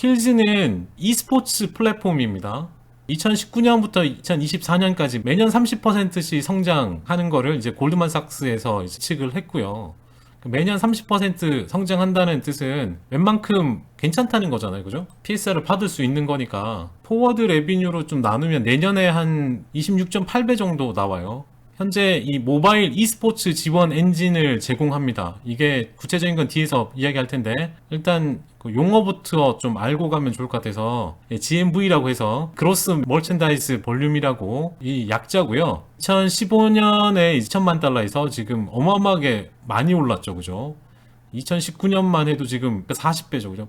스킬즈는 e스포츠 플랫폼입니다. 2019년부터 2024년까지 매년 30%씩 성장하는 거를 이제 골드만삭스에서 이제 측을 했고요. 매년 30% 성장한다는 뜻은 웬만큼 괜찮다는 거잖아요. 그죠? PSR을 받을 수 있는 거니까. 포워드 레비뉴로 좀 나누면 내년에 한 26.8배 정도 나와요. 현재 이 모바일 e스포츠 지원 엔진을 제공합니다. 이게 구체적인 건 뒤에서 이야기할 텐데 일단 그 용어부터 좀 알고 가면 좋을 것 같아서 예, GMV라고 해서 그로스 멀천다이즈 볼륨이라고 이 약자고요. 2015년에 2천만 달러에서 지금 어마어마하게 많이 올랐죠, 그죠? 2019년만 해도 지금 40배죠, 그죠?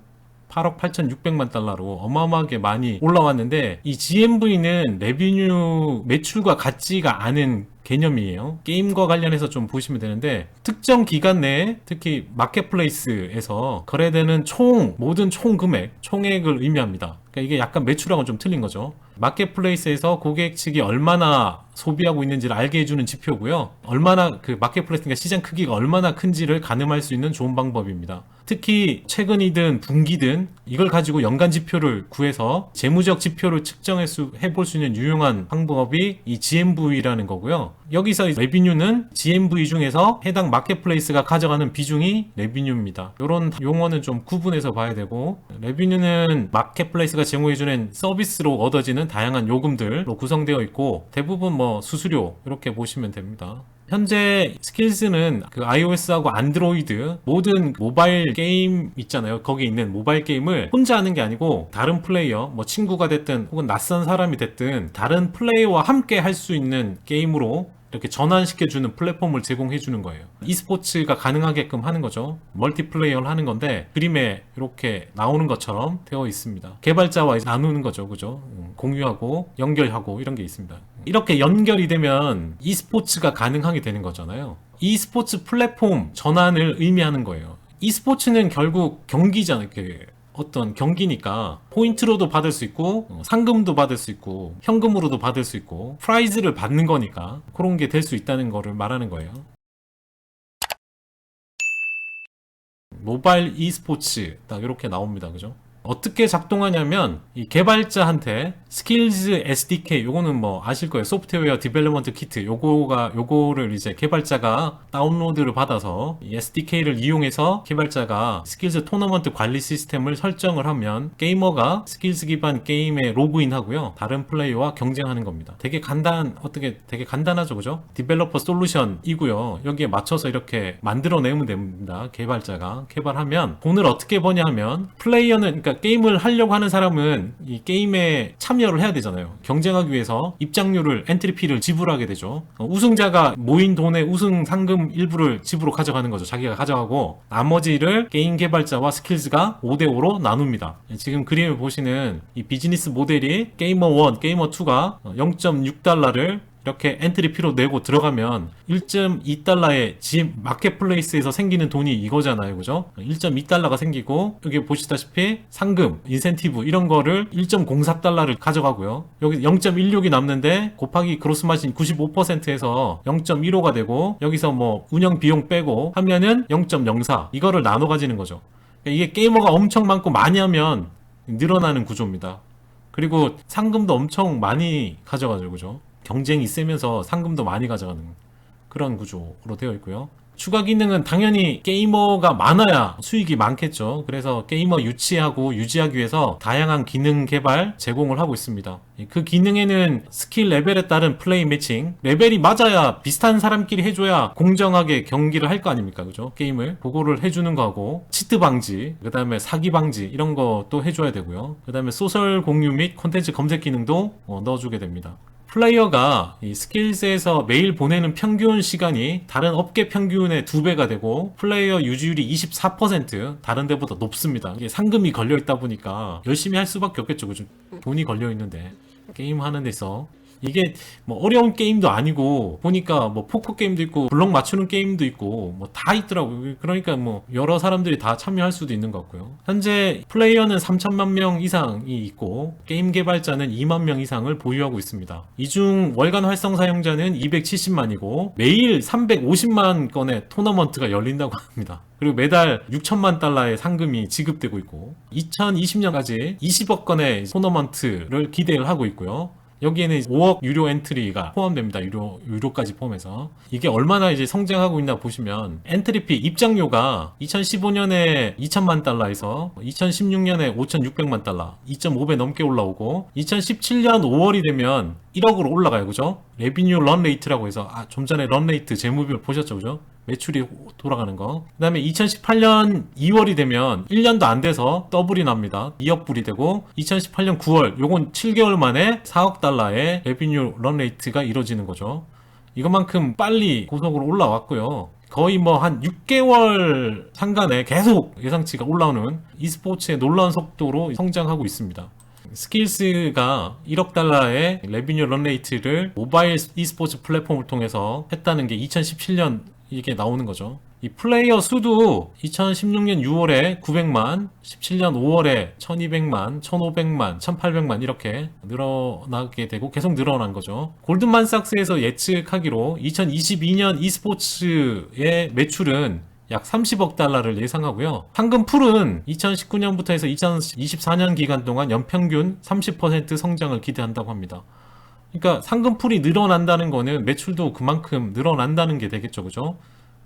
8억 8,600만 달러로 어마어마하게 많이 올라왔는데 이 GMV는 레비뉴 매출과 같지가 않은 개념이에요. 게임과 관련해서 좀 보시면 되는데 특정 기간 내에 특히 마켓플레이스에서 거래되는 총 모든 총 금액, 총액을 의미합니다. 그러니까 이게 약간 매출하고는 좀 틀린 거죠. 마켓플레이스에서 고객 측이 얼마나 소비하고 있는지를 알게 해주는 지표고요. 얼마나 그 마켓플레이스 그러니까 시장 크기가 얼마나 큰지를 가늠할 수 있는 좋은 방법입니다. 특히 최근이든 분기든 이걸 가지고 연간 지표를 구해서 재무적 지표를 측정해 수, 해볼 수 있는 유용한 방법이 이 GMV라는 거고요. 여기서 레비뉴는 GMV 중에서 해당 마켓플레이스가 가져가는 비중이 레비뉴입니다. 이런 용어는 좀 구분해서 봐야 되고 레비뉴는 마켓플레이스가 제공해주는 서비스로 얻어지는 다양한 요금들로 구성되어 있고 대부분 뭐 수수료 이렇게 보시면 됩니다. 현재 스킬스는 그 iOS하고 안드로이드 모든 모바일 게임 있잖아요. 거기 있는 모바일 게임을 혼자 하는 게 아니고 다른 플레이어, 뭐 친구가 됐든 혹은 낯선 사람이 됐든 다른 플레이어와 함께 할 수 있는 게임으로 이렇게 전환시켜주는 플랫폼을 제공해주는 거예요. e스포츠가 가능하게끔 하는 거죠. 멀티플레이어를 하는 건데 그림에 이렇게 나오는 것처럼 되어 있습니다. 개발자와 나누는 거죠. 그죠? 음, 공유하고 연결하고 이런 게 있습니다. 이렇게 연결이 되면 e스포츠가 가능하게 되는 거잖아요. e스포츠 플랫폼 전환을 의미하는 거예요. e스포츠는 결국 경기잖아요. 어떤 경기니까 포인트로도 받을 수 있고 어, 상금도 받을 수 있고 현금으로도 받을 수 있고 프라이즈를 받는 거니까 그런 게 될 수 있다는 거를 말하는 거예요. 모바일 e스포츠 딱 이렇게 나옵니다. 그죠? 어떻게 작동하냐면 이 개발자한테 스킬즈 SDK 요거는 뭐 아실 거예요. 소프트웨어 디벨로먼트 키트 요거가 요거를 이제 개발자가 다운로드를 받아서 이 SDK를 이용해서 개발자가 스킬즈 토너먼트 관리 시스템을 설정을 하면 게이머가 스킬즈 기반 게임에 로그인하고요. 다른 플레이어와 경쟁하는 겁니다. 되게 간단 어떻게 되게 간단하죠. 그죠? 디벨로퍼 솔루션이고요. 여기에 맞춰서 이렇게 만들어 내면 됩니다. 개발자가 개발하면 돈을 어떻게 버냐 하면 플레이어는 그러니까 게임을 하려고 하는 사람은 이 게임에 참여를 해야 되잖아요. 경쟁하기 위해서 입장료를 엔트리피를 지불하게 되죠. 어, 우승자가 모인 돈의 우승 상금 일부를 집으로 가져가는 거죠. 자기가 가져가고 나머지를 게임 개발자와 스킬즈가 5대 5로 나눕니다. 예, 지금 그림을 보시는 이 비즈니스 모델이 게이머 1, 게이머 2가 0.6달러를 이렇게 엔트리 피로 내고 들어가면 1.2달러의 지 마켓플레이스에서 생기는 돈이 이거잖아요. 그죠? 1.2달러가 생기고 여기 보시다시피 상금, 인센티브 이런 거를 1.04달러를 가져가고요. 여기 0.16이 남는데 곱하기 그로스 마진 95%에서 0.15가 되고 여기서 뭐 운영 비용 빼고 하면은 0.04 이거를 나눠 가지는 거죠. 그러니까 이게 게이머가 엄청 많고 많이 하면 늘어나는 구조입니다. 그리고 상금도 엄청 많이 가져가죠. 그죠? 경쟁이 세면서 상금도 많이 가져가는 그런 구조로 되어 있고요. 추가 기능은 당연히 게이머가 많아야 수익이 많겠죠. 그래서 게이머 유치하고 유지하기 위해서 다양한 기능 개발 제공을 하고 있습니다. 그 기능에는 스킬 레벨에 따른 플레이 매칭, 레벨이 맞아야 비슷한 사람끼리 해줘야 공정하게 경기를 할 거 아닙니까? 그죠? 게임을. 그거를 해주는 거하고, 치트 방지, 그 다음에 사기 방지, 이런 것도 해줘야 되고요. 그 다음에 소설 공유 및 콘텐츠 검색 기능도 어, 넣어주게 됩니다. 플레이어가 이 스킬스에서 매일 보내는 평균 시간이 다른 업계 평균의 두 배가 되고 플레이어 유지율이 24% 다른 데보다 높습니다. 이게 상금이 걸려 있다 보니까 열심히 할 수밖에 없겠죠. 그죠? 돈이 걸려 있는데 게임 하는 데서 이게 뭐 어려운 게임도 아니고 보니까 뭐 포커 게임도 있고 블록 맞추는 게임도 있고 뭐 다 있더라고요. 그러니까 뭐 여러 사람들이 다 참여할 수도 있는 것 같고요. 현재 플레이어는 3천만 명 이상이 있고 게임 개발자는 2만 명 이상을 보유하고 있습니다. 이 중 월간 활성 사용자는 270만이고 매일 350만 건의 토너먼트가 열린다고 합니다. 그리고 매달 6천만 달러의 상금이 지급되고 있고 2020년까지 20억 건의 토너먼트를 기대를 하고 있고요. 여기에는 5억 유료 엔트리가 포함됩니다. 유료, 유료까지 포함해서. 이게 얼마나 이제 성장하고 있나 보시면, 엔트리피 입장료가 2015년에 2천만 달러에서 2016년에 5,600만 달러, 2.5배 넘게 올라오고, 2017년 5월이 되면 1억으로 올라가요. 그죠? 레비뉴 런 레이트라고 해서, 아, 좀 전에 런 레이트 재무비율 보셨죠? 그죠? 매출이 돌아가는 거. 그 다음에 2018년 2월이 되면 1년도 안 돼서 더블이 납니다. 2억 불이 되고 2018년 9월 요건 7개월 만에 4억 달러의 레비뉴 런레이트가 이루어지는 거죠. 이것만큼 빨리 고속으로 올라왔고요. 거의 뭐 한 6개월 상간에 계속 예상치가 올라오는 e스포츠의 놀라운 속도로 성장하고 있습니다. 스킬스가 1억 달러의 레비뉴 런레이트를 모바일 e스포츠 플랫폼을 통해서 했다는 게 2017년 이게 나오는 거죠. 이 플레이어 수도 2016년 6월에 900만, 17년 5월에 1200만, 1500만, 1800만 이렇게 늘어나게 되고 계속 늘어난 거죠. 골드만삭스에서 예측하기로 2022년 e스포츠의 매출은 약 30억 달러를 예상하고요. 황금 풀은 2019년부터 해서 2024년 기간 동안 연평균 30% 성장을 기대한다고 합니다. 그러니까 상금풀이 늘어난다는 거는 매출도 그만큼 늘어난다는 게 되겠죠, 그죠?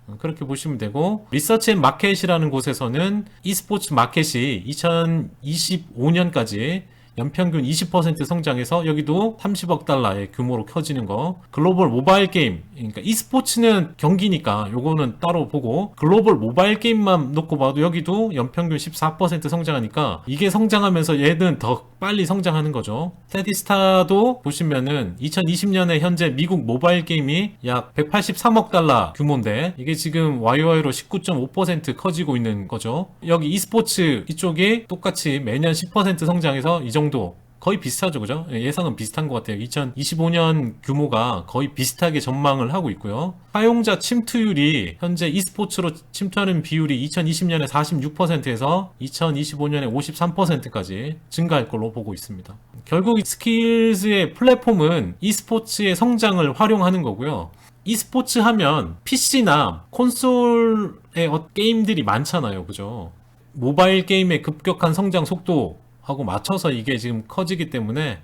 어, 그렇게 보시면 되고 리서치 앤 마켓이라는 곳에서는 e스포츠 마켓이 2025년까지 연평균 20% 성장해서 여기도 30억 달러의 규모로 커지는 거. 글로벌 모바일 게임. 그러니까 e스포츠는 경기니까 요거는 따로 보고 글로벌 모바일 게임만 놓고 봐도 여기도 연평균 14% 성장하니까 이게 성장하면서 얘는 더 빨리 성장하는 거죠. 테디스타도 보시면은 2020년에 현재 미국 모바일 게임이 약 183억 달러 규모인데 이게 지금 YOY로 19.5% 커지고 있는 거죠. 여기 e스포츠 이쪽이 똑같이 매년 10% 성장해서 이 정도 거의 비슷하죠, 그죠? 예, 예상은 비슷한 것 같아요. 2025년 규모가 거의 비슷하게 전망을 하고 있고요. 사용자 침투율이 현재 e스포츠로 침투하는 비율이 2020년에 46%에서 2025년에 53%까지 증가할 걸로 보고 있습니다. 결국 이 스킬즈의 플랫폼은 e스포츠의 성장을 활용하는 거고요. e스포츠 하면 PC나 콘솔의 어- 게임들이 많잖아요, 그죠? 모바일 게임의 급격한 성장 속도 하고 맞춰서 이게 지금 커지기 때문에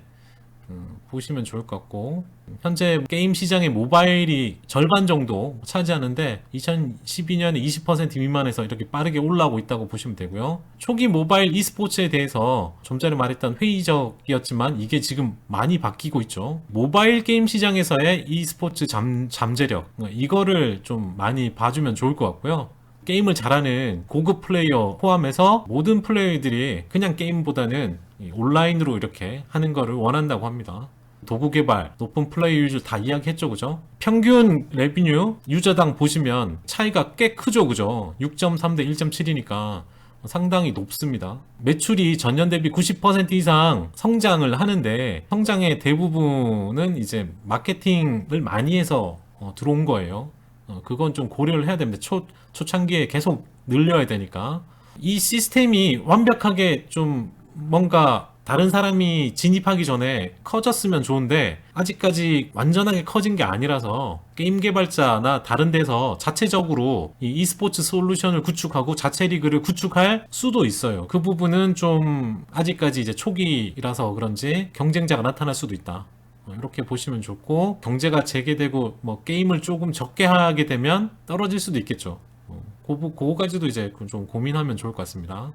음, 보시면 좋을 것 같고 현재 게임 시장의 모바일이 절반 정도 차지하는데 2012년에 20% 미만에서 이렇게 빠르게 올라오고 있다고 보시면 되고요. 초기 모바일 e스포츠에 대해서 좀 전에 말했던 회의적이었지만 이게 지금 많이 바뀌고 있죠. 모바일 게임 시장에서의 e스포츠 잠, 잠재력 이거를 좀 많이 봐주면 좋을 것 같고요. 게임을 잘하는 고급 플레이어 포함해서 모든 플레이어들이 그냥 게임보다는 이 온라인으로 이렇게 하는 거를 원한다고 합니다. 도구 개발, 높은 플레이 유저 다 이야기했죠, 그죠? 평균 레비뉴 유저당 보시면 차이가 꽤 크죠, 그죠? 6.3 대 1.7이니까 상당히 높습니다. 매출이 전년 대비 90% 이상 성장을 하는데 성장의 대부분은 이제 마케팅을 많이 해서 어, 들어온 거예요. 어, 그건 좀 고려를 해야 됩니다. 초, 초창기에 계속 늘려야 되니까. 이 시스템이 완벽하게 좀 뭔가 다른 사람이 진입하기 전에 커졌으면 좋은데 아직까지 완전하게 커진 게 아니라서 게임 개발자나 다른 데서 자체적으로 이 e스포츠 솔루션을 구축하고 자체 리그를 구축할 수도 있어요. 그 부분은 좀 아직까지 이제 초기라서 그런지 경쟁자가 나타날 수도 있다. 어, 이렇게 보시면 좋고 경제가 재개되고 뭐 게임을 조금 적게 하게 되면 떨어질 수도 있겠죠. 어, 그, 부- 그거까지도 이제 좀 고민하면 좋을 것 같습니다.